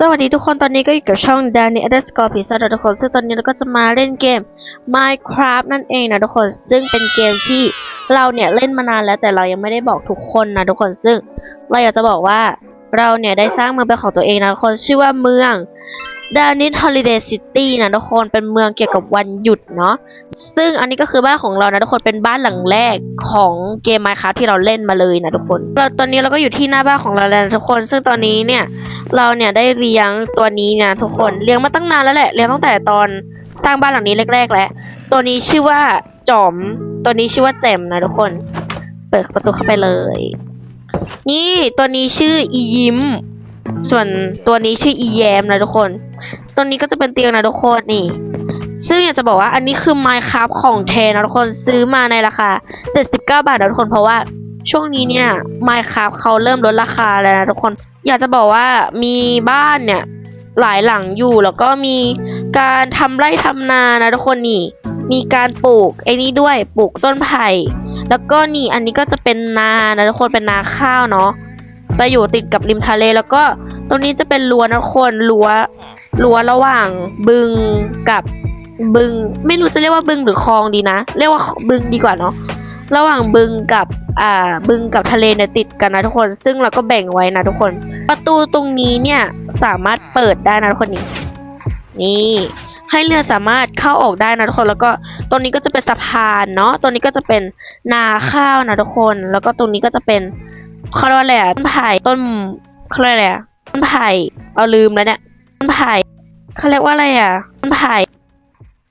สวัสดีทุกคนตอนนี้ก็อยู่กับช่อง Danny Underscore Pizza ทุกคน ซึ่งตอนนี้เราก็จะมาเล่นเกม Minecraft นั่นเองนะทุกคนซึ่งเป็นเกมที่เราเนี่ยเล่นมานานแล้วแต่เรายังไม่ได้บอกทุกคนนะทุกคนซึ่งเราอยากจะบอกว่าเราเนี่ยได้สร้างเมืองเป็นของตัวเองนะทุกคนชื่อว่าเมือง d a n i s Holiday City นะทุกคนเป็นเมืองเกี่ยวกับวันหยุดเนาะซึ่งอันนี้ก็คือบ้านของเรานะทุกคนเป็นบ้านหลังแรกของเกม Minecraft ที่เราเล่นมาเลยนะทุกคนเราตอนนี้เราก็อยู่ที่หน้าบ้านของเราแล้วนะทุกคน ซึ่งตอนนี้เนี่ยเราเนี่ยได้เลี้ยงตัวนี้นะทุกคนเลี้ยงมาตั้งนานแล้วแหละเลี้ยงตั้งแต่ตอนสร้างบ้านหลังนี้แรก ๆ แล้วตัวนี้ชื่อว่าจอม ตัวนี้ชื่อว่าแจมนะทุกคน เปิดประตูเข้าไปเลย นี่ตัวนี้ชื่ออียิ้ม ส่วนตัวนี้ชื่ออีแยมนะทุกคน ตัวนี้ก็จะเป็นเตียงนะทุกคนนี่ ซึ่งอยากจะบอกว่าอันนี้คือ Minecraft ของแท้นะทุกคนซื้อมาในราคา 79 บาทนะทุกคนเพราะว่าช่วงนี้เนี่ย Minecraft เขาเริ่มลดราคาแล้วนะทุกคน อยากจะบอกว่ามีบ้านเนี่ยหลายหลังอยู่แล้วก็มีการทำไร่ทำนานะทุกคนนี่ มีการปลูกไอ้นี่ด้วยปลูกต้นไผ่แล้วก็นี่อันนี้ก็จะเป็นนานะทุกคนเป็นนาข้าวเนาะ จะอยู่ติดกับริมทะเลแล้วก็ตรงนี้จะเป็นรั้วนะทุกคนรั้วรั้วระหว่างบึงกับบึง ไม่รู้จะเรียกว่าบึงหรือคลองดีนะ เรียกว่าบึงดีกว่าเนาะระหว่างบึงกับอ่าบึงกับทะเลเนี่ยติดกันนะทุกคน ซึ่งเราก็แบ่งไว้นะทุกคน ประตูตรงนี้เนี่ยสามารถเปิดได้นะทุกคนนี่นี่ให้เรือสามารถเข้าออกได้นะทุกคน แล้วก็ตรงนี้ก็จะเป็นสะพานเนาะตรงนี้ก็จะเป็นนาข้าวนะทุกคน แล้วก็ตรงนี้ก็จะเป็น เขาเรียกว่าอะไรอะต้นไผ่ต้นเขาเรียกอะไรอะต้นไผ่เอาลืมแล้วเนี่ยต้นไผ่เขาเรียกว่าอะไรอะต้นไผ่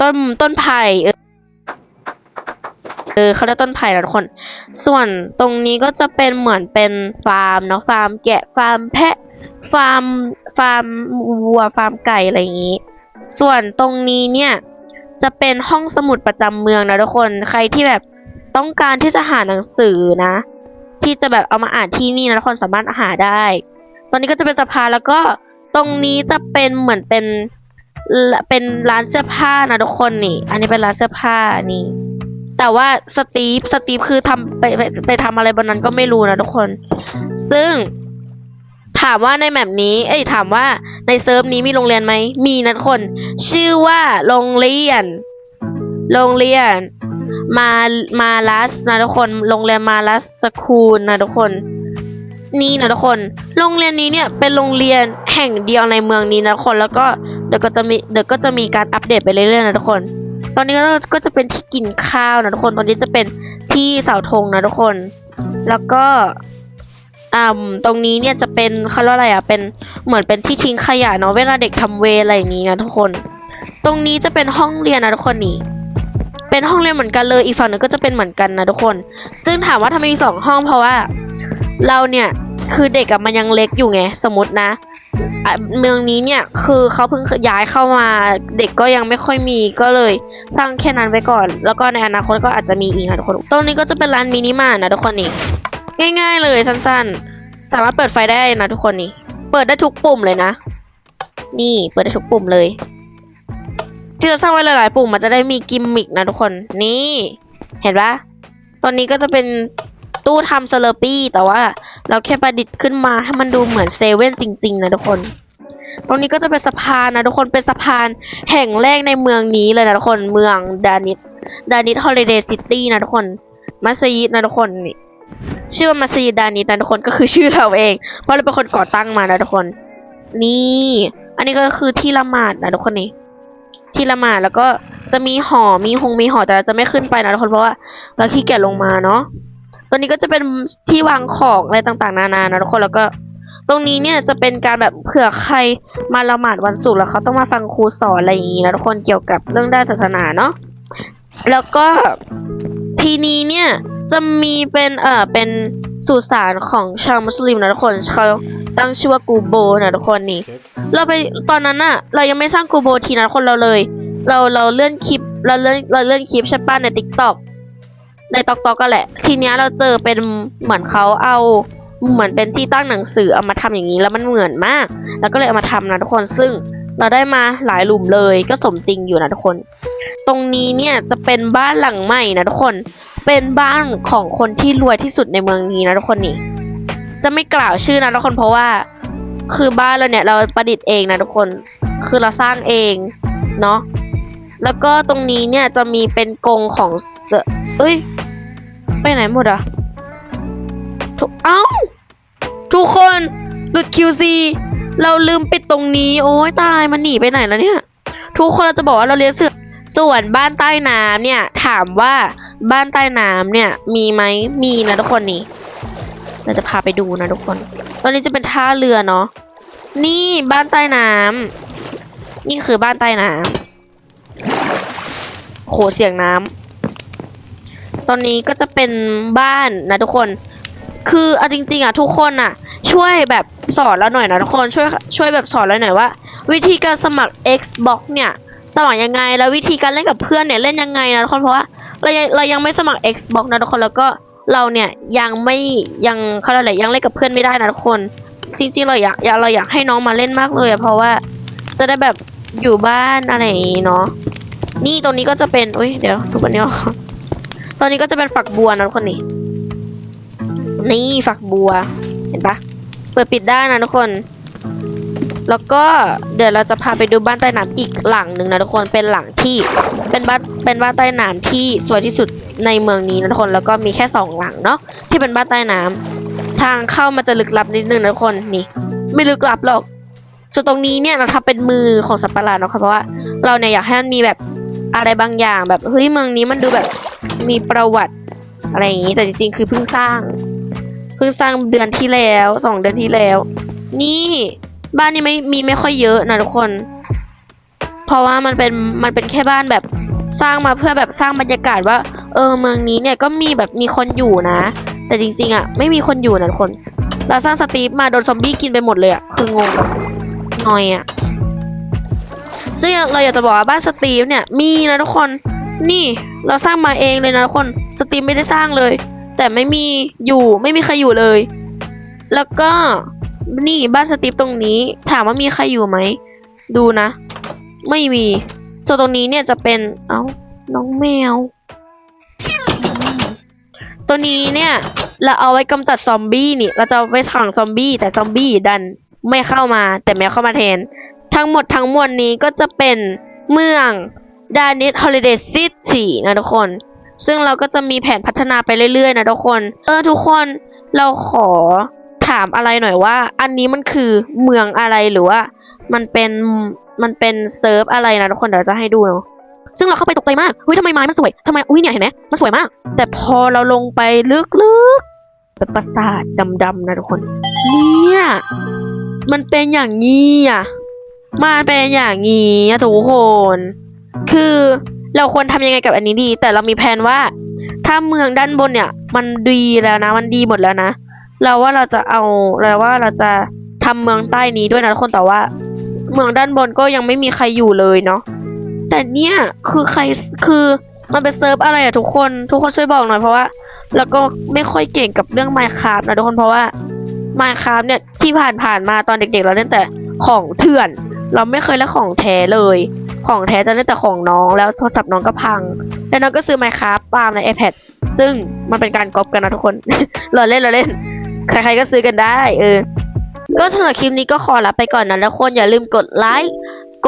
ต้นต้นไผ่เออเออเขาเรียกต้นไผ่นะทุกคน ส่วนตรงนี้ก็จะเป็นเหมือนเป็นฟาร์มเนาะฟาร์มแกะฟาร์มแพะ ฟาร์มฟาร์มวัวฟาร์มไก่อะไรอย่างนี้ ส่วนตรงนี้เนี่ยจะเป็นห้องสมุดประจำเมืองนะทุกคน ใครที่แบบต้องการที่จะหาหนังสือนะ ที่จะแบบเอามาอ่านที่นี่นะทุกคนสามารถหาได้ ตอนนี้ก็จะเป็นสะพานแล้วก็ตรงนี้จะเป็นเหมือนเป็นเป็นร้านเสื้อผ้านะทุกคนนี่ อันนี้เป็นร้านเสื้อผ้านี่ แต่ว่าสตีฟสตีฟคือทำไปไปไปทำอะไรบนนั้นก็ไม่รู้นะทุกคน ซึ่งถามว่าในแมปนี้ เอ้ยถามว่าในเซิร์ฟนี้มีโรงเรียนไหม มีนะทุกคน ชื่อว่าโรงเรียน โรงเรียน มามาลัสนะทุกคน โรงเรียนมาลัสสคูลนะทุกคน นี่นะทุกคน โรงเรียนนี้เนี่ยเป็นโรงเรียนแห่งเดียวในเมืองนี้นะทุกคน แล้วก็เดี๋ยวก็จะมีเดี๋ยวก็จะมีการอัปเดตไปเรื่อยๆนะทุกคน ตอนนี้ก็ก็จะเป็นที่กินข้าวนะทุกคน ตอนนี้จะเป็นที่เสาธงนะทุกคน แล้วก็อ่าตรงนี้เนี่ยจะเป็นเขาเรียกอะไรอะ เป็นเหมือนเป็นที่ทิ้งขยะเนาะ เวลาเด็กทำเวอะไรอย่างนี้นะทุกคน ตรงนี้จะเป็นห้องเรียนนะทุกคนนี่ เป็นห้องเรียนเหมือนกันเลย อีกฝั่งหนึงก็จะเป็นเหมือนกันนะทุกคน ซึ่งถามว่าทำไมมีสองห้องเพราะว่า เราเนี่ยคือเด็กอะมันยังเล็กอยู่ไงสมมตินะอะเมืองนี้เนี่ยคือเขาเพิ่งย้ายเข้ามาเด็กก็ยังไม่ค่อยมีก็เลยสร้างแค่นั้นไว้ก่อน แล้วก็ในอนาคตก็อาจจะมีอีกนะทุกคนตรงนี้ก็จะเป็นร้านมินิมาร์ทนะทุกคนนี่ง่าย ๆ เลยสั้นๆ สามารถเปิดไฟได้นะทุกคนนี่เปิดได้ทุกปุ่มเลยนะ นี่เปิดได้ทุกปุ่มเลย ที่เราสร้างไว้หลายๆปุ่มมันจะได้มีกิมมิกนะทุกคนนี่ เห็นปะตอนนี้ก็จะเป็นตู้ทำเซเลปี้แต่ว่า เราแค่ประดิษฐ์ขึ้นมาให้มันดูเหมือนเซเว่นจริง ๆ นะทุกคน ตรงนี้ก็จะเป็นสะพานนะทุกคนเป็นสะพานแห่งแรกในเมืองนี้เลยนะทุกคนเมืองดานิสดานิสฮอลิเดย์ซิตี้นะทุกคนมัสยิดนะทุกคนนี่ชื่อว่ามัสยิดดานิสนะทุกคนก็คือชื่อเราเอง เพราะเราเป็นคนก่อตั้งมานะทุกคน นี่ อันนี้ก็คือที่ละหมาดนะทุกคนนี่ ที่ละหมาดแล้วก็จะมีหอมีหงมีหอแต่เราจะไม่ขึ้นไปนะทุกคนเพราะว่าเราขี้เกียจลงมาเนาะตัวนี้ก็จะเป็นที่วางของอะไรต่างๆ นานานะทุกคนแล้วก็ ตรงนี้เนี่ยจะเป็นการแบบเผื่อใครมาละหมาดวันศุกร์แล้วเขาต้องมาฟังครูสอนอะไรอย่างนี้นะทุกคนเกี่ยวกับเรื่องด้านศาสนาเนาะแล้วก็ทีนี้เนี่ยจะมีเป็นเอ่อเป็น สุสานของชาวมุสลิมนะทุกคนเขาตั้งชื่อว่ากูโบนะทุกคนนี่ เราไปตอนนั้นอะเรายังไม่สร้างกูโบทีนะทุกคนเราเลย เราเราเลื่อนคลิปเราเลื่อนเราเลื่อนคลิปใช่ป่ะในติ๊กต็อกในตอกตอกก็แหละ ทีเนี้ยเราเจอเป็นเหมือนเขาเอาเหมือนเป็นที่ตั้งหนังสือเอามาทำอย่างนี้แล้วมันเหมือนมาก แล้วก็เลยเอามาทำนะทุกคนซึ่งเราได้มาหลายหลุมเลยก็สมจริงอยู่นะทุกคน ตรงนี้เนี่ยจะเป็นบ้านหลังใหม่นะทุกคน เป็นบ้านของคนที่รวยที่สุดในเมืองนี้นะทุกคนนี่ จะไม่กล่าวชื่อนะทุกคนเพราะว่า คือบ้านเราเนี่ยเราประดิษฐ์เองนะทุกคน คือเราสร้างเองเนาะ แล้วก็ตรงนี้เนี่ยจะมีเป็นกรงของเอเอ้ย ไปไหนหมดอะทุกเอ้า ทุกคนหลุด QC เราลืมปิดตรงนี้ โอ้ยตายมันหนีไปไหนแล้วเนี่ย ทุกคนเราจะบอกว่าเราเลี้ยงเสือส่วนบ้านใต้น้ำเนี่ย ถามว่า บ้านใต้น้ำเนี่ย มีไหมมีนะทุกคนนี่เราจะพาไปดูนะทุกคน ตอนนี้จะเป็นท่าเรือเนาะนี่บ้านใต้น้ำนี่คือบ้านใต้น้ำโหเสียงน้ำตอนนี้ก็จะเป็นบ้านนะทุกคน คือเอาจริง ๆ อะ ทุกคนอะ ช่วยแบบสอนเราหน่อยนะทุกคนช่วยช่วยแบบสอนเราหน่อยว่า วิธีการสมัคร Xbox เนี่ยสมัครยังไงแล้ววิธีการเล่นกับเพื่อนเนี่ยเล่นยังไงนะทุกคนเพราะว่า เรายังเรายังไม่สมัคร Xbox นะทุกคนแล้วก็เราเนี่ยยังไม่ยังเขาเรียกอะไรยังเล่นกับเพื่อนไม่ได้นะทุกคนจริงๆเราอยากเราอยากให้น้องมาเล่นมากเลยอะเพราะว่าจะได้แบบอยู่บ้านอะไรอย่างงี้เนาะนี่ตรงนี้ก็จะเป็นอุ้ยเดี๋ยวทุกคนเนี้ออกตอนนี้ก็จะเป็นฝักบัวนะทุกคนนี่นี่ฝักบัว เห็นปะเปิดปิดได้นะทุกคน แล้วก็เดี๋ยวเราจะพาไปดูบ้านใต้น้ำอีกหลังหนึ่งนะทุกคนเป็นหลังที่เป็นบ้านเป็นบ้านใต้น้ำที่สวยที่สุดในเมืองนี้นะทุกคนแล้วก็มีแค่สองหลังเนาะที่เป็นบ้านใต้น้ำทางเข้ามันจะลึกลับนิดนึงนะทุกคนนี่ ไม่ลึกลับหรอกส่วนตรงนี้เนี่ยเราทำเป็นมือของสัตว์ประหลาดเนาะค่ะเพราะว่าเราเนี่ยอยากให้มันมีแบบอะไรบางอย่างแบบเฮ้ยเมืองนี้มันดูแบบมีประวัติอะไรอย่างนี้แต่จริงๆ คือเพิ่งสร้าง เพิ่งสร้างเดือนที่แล้วสองเดือนที่แล้ว นี่ บ้านนี้ไม่มีไม่ค่อยเยอะนะทุกคน เพราะว่ามันเป็นมันเป็นแค่บ้านแบบสร้างมาเพื่อแบบสร้างบรรยากาศว่า เออเมืองนี้เนี่ยก็มีแบบมีคนอยู่นะ แต่จริง ๆอะไม่มีคนอยู่นะทุกคน เราสร้างสตีฟมาโดนซอมบี้กินไปหมดเลยอะคืองงหน่อยอะซึ่งเราอยากจะบอกว่าบ้านสตีฟเนี่ยมีนะทุกคนนี่เราสร้างมาเองเลยนะทุกคนสตีฟไม่ได้สร้างเลย แต่ไม่มีอยู่ไม่มีใครอยู่เลย แล้วก็ นี่บ้านสตีฟตรงนี้ ถามว่ามีใครอยู่ไหม ดูนะ ไม่มี ส่วนตรงนี้เนี่ยจะเป็น เอ้า น้องแมว ตัวนี้เนี่ย เราเอาไว้กำจัดซอมบี้นี่ เราจะไว้ขังซอมบี้แต่ซอมบี้ดันไม่เข้ามา แต่แมวเข้ามาแทน ทั้งหมดทั้งมวลนี้ก็จะเป็นเมืองดานิสฮอลิเดย์ซิตี้นะทุกคน ซึ่งเราก็จะมีแผนพัฒนาไปเรื่อยๆนะทุกคน เออทุกคนเราขอ ถามอะไรหน่อยว่า อันนี้มันคือเมืองอะไรหรือว่า มันเป็นมันเป็นเซิร์ฟอะไรนะทุกคนเดี๋ยวจะให้ดูเนาะซึ่งเราเข้าไปตกใจมากเฮ้ยทำไมไม้มันสวยทำไมอุ้ยเนี่ยเห็นไหมมันสวยมาก แต่พอเราลงไปลึกๆเป็นปราสาทดำๆนะทุกคน เนี่ยมันเป็นอย่างนี้อะมันเป็นอย่างนี้อะทุกคน คือเราควรทำยังไงกับอันนี้ดี แต่เรามีแผนว่า ถ้าเมืองด้านบนเนี่ย มันดีแล้วนะ มันดีหมดแล้วนะ เราว่าเราจะเอาเราว่าเราจะทำเมืองใต้นี้ด้วยนะทุกคนแต่ว่า เมืองด้านบนก็ยังไม่มีใครอยู่เลยเนาะแต่เนี่ยคือใครคือมันเป็นเซิร์ฟอะไรอะทุกคนทุกคนช่วยบอกหน่อยเพราะว่าแล้วก็ไม่ค่อยเก่งกับเรื่อง Minecraft นะทุกคนเพราะว่า Minecraft เนี่ยที่ผ่านผ่านมาตอนเด็ก ๆ เราเล่นแต่ของเถื่อน เราไม่เคยเล่นของแท้เลย ของแท้จะเล่นแต่ของน้องแล้วโทรศัพท์น้องก็พัง แล้วน้องก็ซื้อ Minecraft ตามใน iPad ซึ่งมันเป็นการก๊อปกันนะทุกคนเราเล่นเราเล่น ใครๆก็ซื้อกันได้ เออ ก็สำหรับคลิปนี้ก็ขอลาไปก่อนนะทุกคนอย่าลืมกดไลค์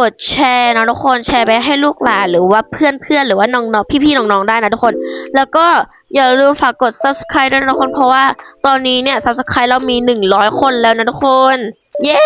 กดแชร์นะทุกคนแชร์ไปให้ลูกหลานหรือว่าเพื่อนๆหรือว่าน้องๆพี่ๆน้องๆได้นะทุกคน แล้วก็อย่าลืมฝากกด subscribe ด้วยนะทุกคนเพราะว่าตอนนี้เนี่ย subscribe เรามี 100 คนแล้วนะทุกคน เย้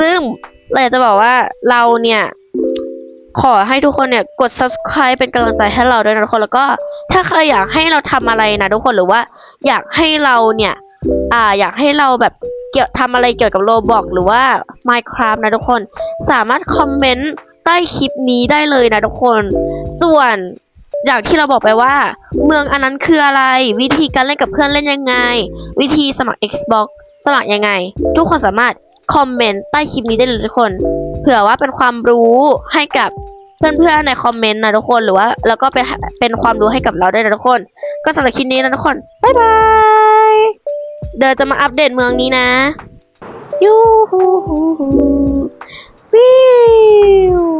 ซึ่งเราอยากจะบอกว่าเราเนี่ย ขอให้ทุกคนเนี่ยกด subscribe เป็นกำลังใจให้เราด้วยนะทุกคน แล้วก็ถ้าใครอยากให้เราทำอะไรนะทุกคนหรือว่า อยากให้เราเนี่ย อ่าอยากให้เราแบบเกี่ยวทำอะไรเกี่ยวกับโ o บอกหรือว่า Minecraft นะทุกคน สามารถคอมเมนต์ใต้คลิปนี้ได้เลยนะทุกคน ส่วนอย่างที่เราบอกไปว่า เมืองอันนั้นคืออะไร วิธีการเล่นกับเพื่อนเล่นยังไง วิธีสมัคร Xbox สมัครยังไง ทุกคนสามารถคอมเมนต์ใต้คลิปนี้ได้เลยทุกคน เผื่อว่าเป็นความรู้ให้กับ เพื่อนๆในคอมเมนต์นะทุกคนหรือว่า แล้วก็เป็นเป็นความรู้ให้กับเราด้วยนะทุกคน ก็สำหรับคลิปนี้นะทุกคนบ๊ายบายเดี๋ยวจะมาอัปเดตเมืองนี้นะยูฮูฮูฮูวิว